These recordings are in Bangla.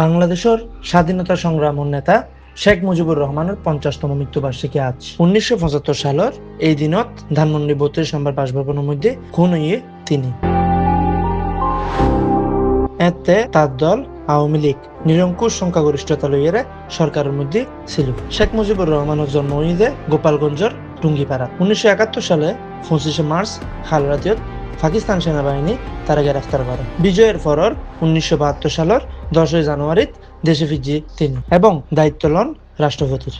বাংলাদেশের স্বাধীনতা সংগ্রামের নেতা শেখ মুজিবুর রহমানের পঞ্চাশতম মৃত্যুবার্ষিকী আজ। উনিশশো পঁচাত্তর সালের এই দিনত ধানমন্ডি বত্রিশ নম্বর বাসভবনের মধ্যে খুন হইয়ে তিনি। এতে তার দল আওয়ামী লীগ নিরঙ্কুশ সংখ্যাগরিষ্ঠতা লইয়ারে সরকারের মধ্যে ছিল। শেখ মুজিবুর রহমানের জন্ম হইয়ে গোপালগঞ্জের টুঙ্গিপাড়া। উনিশশো একাত্তর সালে পঁচিশে মার্চ খালরাতিয়ত পাকিস্তান সেনাবাহিনী তারা গ্রেফতার করে। বিজয়ের পরর উনিশশো বাহাত্তর সালের দশই জানুয়ারিত দেশে ফিজি তিনি এবং দায়িত্ব লন রাষ্ট্রপতির।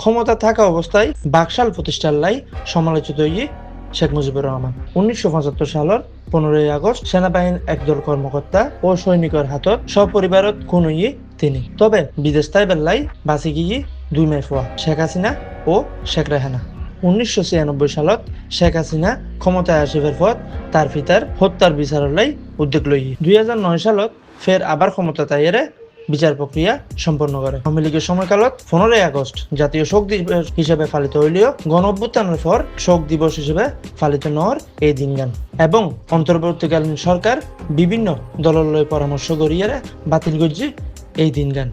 ক্ষমতা থাকা অবস্থায় বাকশাল প্রতিষ্ঠার লাই সমালোচিত হয়ে শেখ মুজিবুর রহমান। উনিশশো পঁচাত্তর সালের পনেরোই আগস্ট সেনাবাহিনীর একদল কর্মকর্তা ও সৈনিকের হাতত সপরিবারত খুন হইয়ে তিনি। তবে বিদেশ তাই বেল্লাই বাঁচি গিয়ে দুই মেয়ে ফুয়া, শেখ হাসিনা ও শেখ রেহানা। উনিশশো ছিয়ানব্বই সালত শেখ হাসিনা ক্ষমতায় আসিবার পর তার পিতার হত্যার বিচারের লাই উদ্যোগ লই দুই নয় সালত ফের আবার ক্ষমতা তাইয়েরে বিচার প্রক্রিয়া সম্পন্ন করে। আওয়ামী লীগের সময়কালত পনেরোই আগস্ট জাতীয় শোক দিবস হিসেবে পালিত হইলেও গণ অভ্যুত্থানের পর শোক দিবস হিসেবে পালিত নর এই দিনগান এবং অন্তর্বর্তীকালীন সরকার বিভিন্ন দলের পরামর্শ করিয়ে বাতিল করছে এই দিনগান